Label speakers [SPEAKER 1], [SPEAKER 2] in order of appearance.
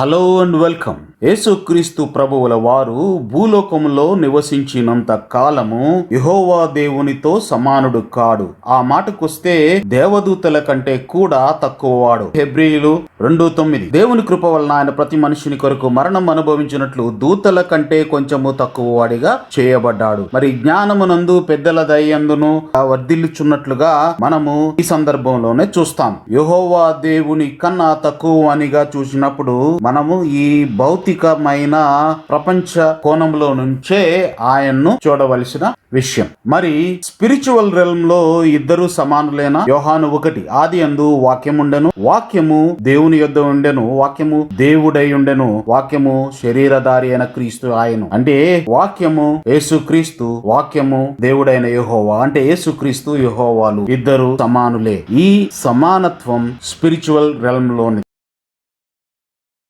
[SPEAKER 1] Hello and welcome. యేసుక్రీస్తు ప్రభువుల వారు భూలోకములో నివసించినంత కాలము యహోవా దేవునితో సమానుడు కాడు. ఆ మాటకొస్తే దేవదూతల కంటే కూడా తక్కువ వాడు ఫిబ్రిలు రెండు తొమ్మిది. దేవుని కృప వలన ఆయన ప్రతి మనిషిని కొరకు మరణం అనుభవించినట్లు దూతల కంటే కొంచెము తక్కువ వాడిగా చేయబడ్డాడు. మరి జ్ఞానమునందు పెద్దల దయ్యందును వర్ధిల్లుచున్నట్లుగా మనము ఈ సందర్భంలోనే చూస్తాం. యహోవా దేవుని కన్నా తక్కువ అనిగా చూసినప్పుడు మనము ఈ భౌతికమైన ప్రపంచ కోణంలో నుంచే ఆయన్ను చూడవలసిన విషయం. మరి స్పిరిచువల్ రెల్మ్లో ఇద్దరు సమానులైన? యోహాను ఒకటి ఆది అందు వాక్యముండెను వాక్యము దేవుని యొద్ద ఉండెను వాక్యము దేవుడై ఉండెను వాక్యము శరీరధారి అయిన క్రీస్తు ఆయను అంటే వాక్యము యేసు క్రీస్తు వాక్యము దేవుడైన యహోవా. అంటే యేసు క్రీస్తు యహోవాలు ఇద్దరు సమానులే. ఈ సమానత్వం స్పిరిచువల్ రెల్మ్లోని